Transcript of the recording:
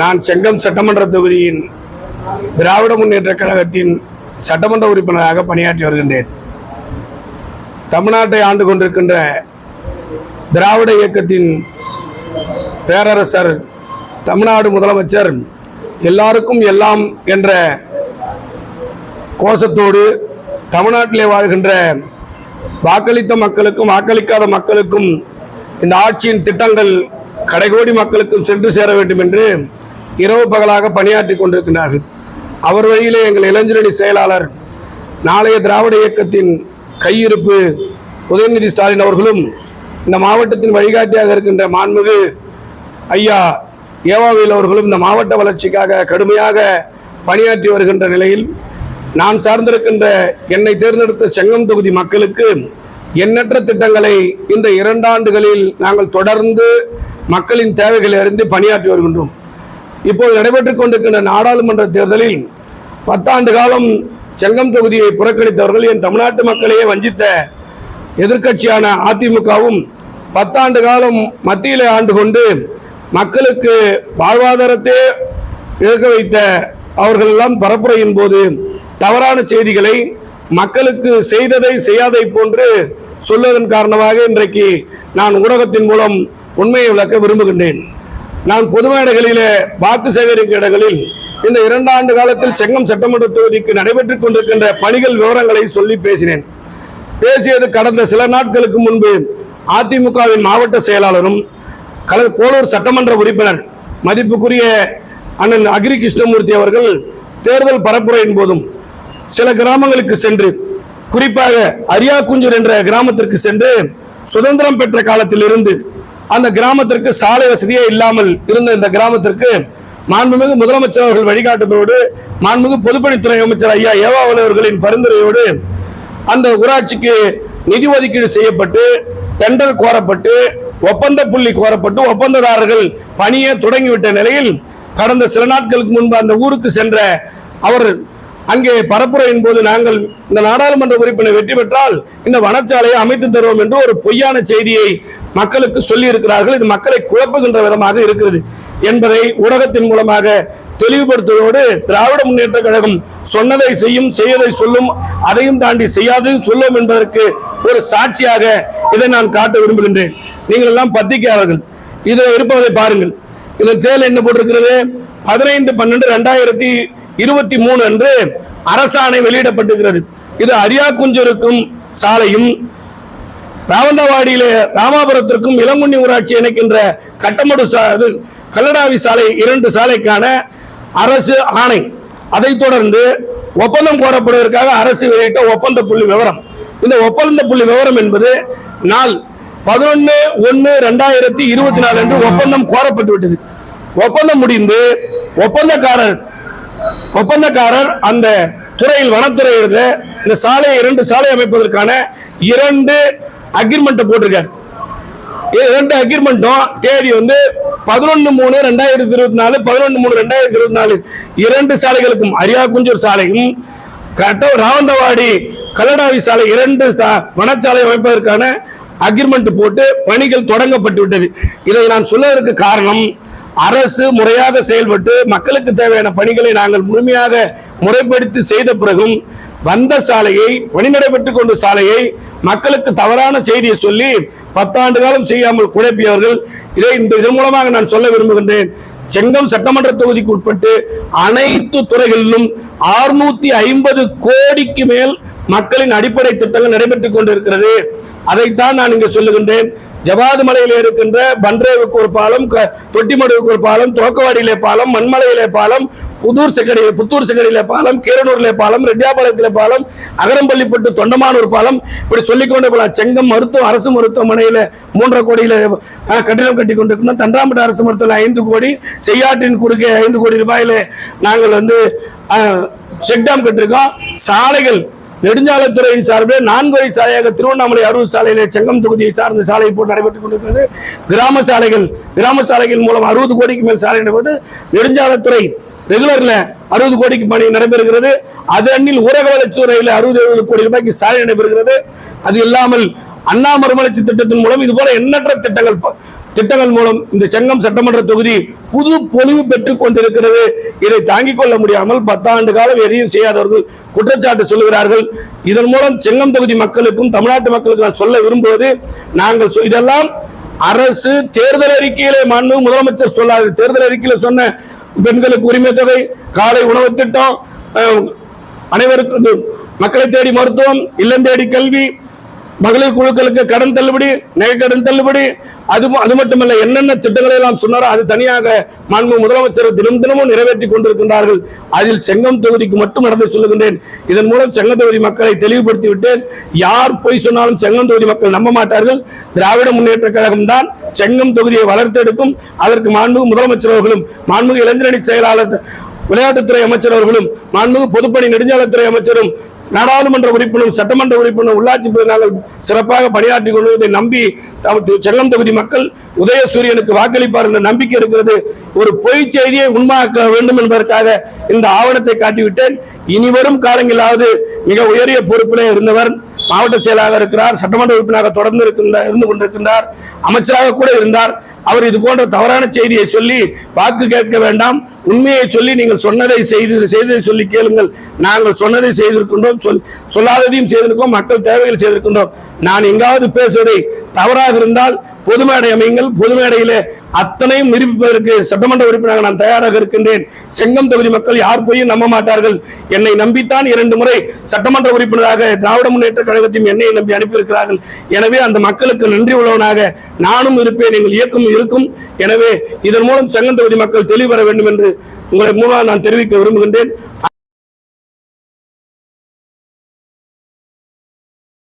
நான் செங்கம் சட்டமன்ற தொகுதியின் திராவிட முன்னேற்ற கழகத்தின் சட்டமன்ற உறுப்பினராக பணியாற்றி வருகின்றேன். தமிழ்நாட்டை ஆண்டு கொண்டிருக்கின்ற திராவிட இயக்கத்தின் பேரரசர் தமிழ்நாடு முதலமைச்சர் எல்லாருக்கும் எல்லாம் என்ற கோஷத்தோடு தமிழ்நாட்டிலே வாழ்கின்ற வாக்களித்த மக்களுக்கும் வாக்களிக்காத மக்களுக்கும் இந்த ஆட்சியின் திட்டங்கள் கடைகோடி மக்களுக்கும் சென்று சேர வேண்டும் என்று இரவு பகலாக பணியாற்றி கொண்டிருக்கிறார்கள். அவர் வழியிலே எங்கள் இளைஞரணி செயலாளர் நாளைய திராவிட இயக்கத்தின் கையிருப்பு உதயநிதி ஸ்டாலின் அவர்களும் இந்த மாவட்டத்தின் வழிகாட்டியாக இருக்கின்ற மாண்புமிகு ஐயா ஏவாவில் அவர்களும் இந்த மாவட்ட வளர்ச்சிக்காக கடுமையாக பணியாற்றி வருகின்ற நிலையில் நான் சார்ந்திருக்கின்ற என்னை தேர்ந்தெடுத்த செங்கம் தொகுதி மக்களுக்கு எண்ணற்ற திட்டங்களை இந்த இரண்டாண்டுகளில் நாங்கள் தொடர்ந்து மக்களின் தேவைகளை அறிந்து பணியாற்றி வருகின்றோம். இப்போது நடைபெற்றுக் கொண்டிருக்கின்ற நாடாளுமன்ற தேர்தலில் பத்தாண்டு காலம் செங்கம் தொகுதியை புறக்கணித்தவர்கள் என் தமிழ்நாட்டு மக்களையே வஞ்சித்த எதிர்க்கட்சியான அதிமுகவும் பத்தாண்டு காலம் மத்தியிலே ஆண்டு கொண்டு மக்களுக்கு வாழ்வாதாரத்தை இழக்க வைத்த அவர்களெல்லாம் பரப்புரையின் போது தவறான செய்திகளை மக்களுக்கு செய்ததை செய்யாதை போன்று சொல்வதன் காரணமாக இன்றைக்கு நான் ஊடகத்தின் மூலம் உண்மையை விளக்க விரும்புகின்றேன். நான் பொது இடங்களிலே வாக்கு சேகரிக்கும் இடங்களில் இந்த இரண்டு ஆண்டு காலத்தில் செங்கம் சட்டமன்ற தொகுதிக்கு நடைபெற்றுக் கொண்டிருக்கின்ற பணிகள் விவரங்களை சொல்லி பேசினேன். பேசியது கடந்த சில நாட்களுக்கு முன்பு அதிமுகவின் மாவட்ட செயலாளரும் கல கோளூர் சட்டமன்ற உறுப்பினர் மதிப்புக்குரிய அண்ணன் அகிரி கிருஷ்ணமூர்த்தி அவர்கள் தேர்தல் பரப்புரையின் போதும் சில கிராமங்களுக்கு சென்று குறிப்பாக அரியாக்குஞ்சூர் என்ற கிராமத்திற்கு சென்று சுதந்திரம் பெற்ற காலத்திலிருந்து அந்த கிராமத்திற்கு சாலை வசதியே இல்லாமல் இருந்த இந்த கிராமத்திற்கு மாண்புமிகு முதலமைச்சர் அவர்கள் வழிகாட்டுதலோடு மாண்புமிகு பொதுப்பணித்துறை அமைச்சர் ஐயா ஏவாவல் அவர்களின் பரிந்துரையோடு அந்த ஊராட்சிக்கு நிதி ஒதுக்கீடு செய்யப்பட்டு டெண்டர் கோரப்பட்டு ஒப்பந்த புள்ளி கோரப்பட்டு ஒப்பந்ததாரர்கள் பணியை தொடங்கிவிட்ட நிலையில் கடந்த சில நாட்களுக்கு முன்பு அந்த ஊருக்கு சென்ற அவர் அங்கே பரப்புரையின் போது நாங்கள் இந்த நாடாளுமன்ற உறுப்பினர் வெற்றி பெற்றால் இந்த வனச்சாலையை அமைத்து தருவோம் என்று ஒரு பொய்யான செய்தியை மக்களுக்கு சொல்லி இருக்கிறார்கள் இது மக்களை குழப்புகின்ற விதமாக இருக்கிறது என்பதை ஊடகத்தின் மூலமாக தெளிவுபடுத்துவதோடு திராவிட முன்னேற்ற கழகம் சொன்னதை செய்யும் செய்யதை சொல்லும் அதையும் தாண்டி செய்யாதையும் சொல்லும் என்பதற்கு ஒரு சாட்சியாக இதை நான் காட்ட விரும்புகின்றேன். நீங்கள் எல்லாம் பத்திரிகையாளர்கள் இதில் இருப்பதை பாருங்கள். இதில் தேல் என்ன போட்டிருக்கிறது? பதினைந்து பன்னெண்டு ரெண்டாயிரத்தி இருபத்தி மூணு அன்று அரசாணை வெளியிடப்பட்டிருக்கிறது. இது அரியாக்குஞ்சருக்கும் சாலையும் ராவந்தவாடியிலே ராமாபுரத்திற்கும் இளங்குண்ணி ஊராட்சி இணைக்கின்ற கட்டமடு சா இது கல்லடாவி சாலை இரண்டு சாலைக்கான அரசு ஆணை. அதைத் தொடர்ந்து ஒப்பந்தம் கோரப்படுவதற்காக அரசு வெளியிட்ட ஒப்பந்த புள்ளி விவரம். இந்த ஒப்பந்த புள்ளி விவரம் என்பது நாள் பதினொன்று ஒன்று ரெண்டாயிரத்தி இருபத்தி நாலு அன்று ஒப்பந்தம் கோரப்பட்டு விட்டது ஒப்பந்தம் முடிந்து ஒப்பந்தக்காரர் ஒப்பந்தக்காரர் அந்த துறையில் வனத்துறையில் இந்த சாலையை இரண்டு சாலை அமைப்பதற்கான இரண்டு அக்ரிமெண்ட் போட்டிருக்காரு. இது இரண்டு அக்ரிமெண்ட்டும் தேதி வந்து பதினொன்று மூணு ரெண்டாயிரத்தி இருபத்தி நாலு பதினொன்று மூணு ரெண்டாயிரத்தி இருபத்தி நாலு. இரண்டு சாலைகளுக்கும் அரியாக்குஞ்சூர் சாலையும் கட்ட ராவந்தவாடி கல்லடாவி சாலை இரண்டு சா- வனச்சாலை அமைப்பதற்கான அக்ரிமெண்ட் போட்டு பணிகள் தொடங்கப்பட்டு விட்டது. இதை நான் சொல்வதற்கு காரணம் அரசு முறையாக செயல்பட்டு மக்களுக்கு தேவையான பணிகளை நாங்கள் முழுமையாக முறைப்படுத்தி செய்த பிறகும் வந்த சாலையை பணி நடைபெற்றுக் கொண்ட சாலையை மக்களுக்கு தவறான செய்தியை சொல்லி பத்தாண்டு காலம் செய்யாமல் குழப்பியவர்கள் இதை இந்த இதன் மூலமாக நான் சொல்ல விரும்புகின்றேன். செங்கம் சட்டமன்ற தொகுதிக்கு உட்பட்டு அனைத்து துறைகளிலும் 650 ஐம்பது கோடிக்கு மேல் மக்களின் அடிப்படை திட்டங்கள் நடைபெற்றுக் கொண்டிருக்கிறது. அதைத்தான் நான் இங்கு சொல்லுகின்றேன். ஜவாது மலையில் இருக்கின்ற பன்ரேவுக்கு ஒரு பாலம் க- தொட்டிமடுவுக்கு ஒரு பாலம் தோக்கவாடியிலே பாலம் மண்மலையிலே பாலம் புதூர் செக்கடி புத்தூர் செக்கடியிலே பாலம் கீரனூர்லே பாலம் ரெட்டியாபாளையத்திலே பாலம் அகரம்பள்ளிப்பட்டு தொண்டமானூர் பாலம் இப்படி சொல்லிக்கொண்டே போகலாம் செங்கம் மருத்துவ அரசு மருத்துவமனையில் மூன்றரை கோடியில் கட்டிடம் கட்டி கொண்டிருக்கணும் தண்டாம்பட்டு அரசு மருத்துவமனை ஐந்து கோடி செய்யாற்றின் குறுக்கே ஐந்து கோடி ரூபாயில நாங்கள் வந்து செக்டாம் கட்டிருக்கோம். சாலைகள் நெடுஞ்சாலைத்துறையின் சார்பில் நான்கு வழி சாலையாக திருவண்ணாமலை அறுபது சாலையிலே செங்கம் தொகுதியை சார்ந்த சாலை போட்டு நடைபெற்றுக் கொண்டிருக்கிறது. கிராம சாலைகள் கிராம சாலைகள் மூலம் அறுபது கோடிக்கு மேல் சாலை நடைபெறுவது நெடுஞ்சாலைத்துறை ரெகுலர்ல அறுபது கோடிக்கு பணி நடைபெறுகிறது. அது அண்ணில் ஊரக வளர்ச்சித்துறையில் அறுபது எழுபது கோடி ரூபாய்க்கு சாலை நடைபெறுகிறது. அது இல்லாமல் அண்ணா மறுமலர்ச்சி திட்டத்தின் மூலம் இது போல எண்ணற்ற திட்டங்கள் திட்டங்கள் மூலம் இந்த செங்கம் சட்டமன்ற தொகுதி புது பொலிவு பெற்றுக் கொண்டிருக்கிறது. இதை தாங்கிக் கொள்ள முடியாமல் பத்தாண்டு காலம் எதையும் செய்யாதவர்கள் குற்றச்சாட்டு சொல்லுகிறார்கள். இதன் மூலம் செங்கம் தொகுதி மக்களுக்கும் தமிழ்நாட்டு மக்களுக்கு நான் சொல்ல விரும்புவது நாங்கள் இதெல்லாம் அரசு தேர்தல் அறிக்கையிலே மாண்பு முதலமைச்சர் சொல்லாது. தேர்தல் அறிக்கையில சொன்ன பெண்களுக்கு உரிமை தொகை காலை உணவு திட்டம் அனைவருக்கும் மக்களை தேடி மருத்துவம் இல்லம் தேடி கல்வி மகளிர் குழுக்களுக்கு கடன் தள்ளுபடி நகை கடன் தள்ளுபடி அது அது மட்டுமல்ல என்னென்ன திட்டங்களை எல்லாம் சொன்னாரோ அது தனியாக மாண்பு முதலமைச்சர் தினம் தினமும் நிறைவேற்றி கொண்டிருக்கின்றார்கள். அதில் செங்கம் தொகுதிக்கு மட்டும் நடந்து சொல்லுகின்றேன். இதன் மூலம் செங்கம் தொகுதி மக்களை தெளிவுபடுத்தி விட்டேன். யார் பொய் சொன்னாலும் செங்கம் தொகுதி மக்கள் நம்ப மாட்டார்கள். திராவிட முன்னேற்ற கழகம் தான் செங்கம் தொகுதியை வளர்த்தெடுக்கும். அதற்கு மாண்பு முதலமைச்சர் அவர்களும் மாண்பு இளைஞரணி செயலாளர் விளையாட்டுத்துறை அமைச்சர் அவர்களும் மாண்புமிகு பொதுப்பணி நெடுஞ்சாலைத்துறை அமைச்சரும் நாடாளுமன்ற உறுப்பினர் சட்டமன்ற உறுப்பினர் உள்ளாட்சி பிரதி நாங்கள் சிறப்பாக பணியாற்றி கொள்வதை நம்பி தமது செல்லம் தொகுதி மக்கள் உதயசூரியனுக்கு வாக்களிப்பார் என்ற நம்பிக்கை இருக்கிறது. ஒரு பொய் செய்தியை உண்மாக்க வேண்டும் என்பதற்காக இந்த ஆவணத்தை காட்டிவிட்டேன். இனி வரும் மிக உயரிய பொறுப்பிலே இருந்தவர் மாவட்ட செயலாளர் இருக்கிறார் சட்டமன்ற உறுப்பினராக தொடர்ந்து இருக்கின்றார் இருந்து கொண்டிருக்கின்றார் அமைச்சராக கூட இருந்தார். அவர் இது போன்ற தவறான செய்தியை சொல்லி வாக்கு கேட்க வேண்டாம். உண்மையை சொல்லி நீங்கள் சொன்னதை செய்து செய்ததை சொல்லி கேளுங்கள். நாங்கள் சொன்னதை செய்திருக்கின்றோம். சொல் சொல்லாததையும் செய்திருக்கோம் மக்கள் தேவைகள் செய்திருக்கின்றோம். நான் எங்காவது பேசுவதை தவறாக இருந்தால் பொது மேடை அமையுங்கள். பொது மேடையிலே அத்தனையும் நிரூபிப்பதற்கு சட்டமன்ற உறுப்பினராக நான் தயாராக இருக்கின்றேன். செங்கம் தொகுதி மக்கள் யார் போயும் நம்ப மாட்டார்கள். என்னை நம்பித்தான் இரண்டு முறை சட்டமன்ற உறுப்பினராக திராவிட முன்னேற்ற கழகத்தையும் என்னை நம்பி அனுப்பியிருக்கிறார்கள். எனவே அந்த மக்களுக்கு நன்றி உள்ளவனாக நானும் இருப்பேன். எங்கள் இயக்கம் இருக்கும். எனவே இதன் மூலம் செங்கம் தொகுதி மக்கள் தெளிவு பெற வேண்டும் என்று உங்களை மூலம் நான் தெரிவிக்க விரும்புகின்றேன்.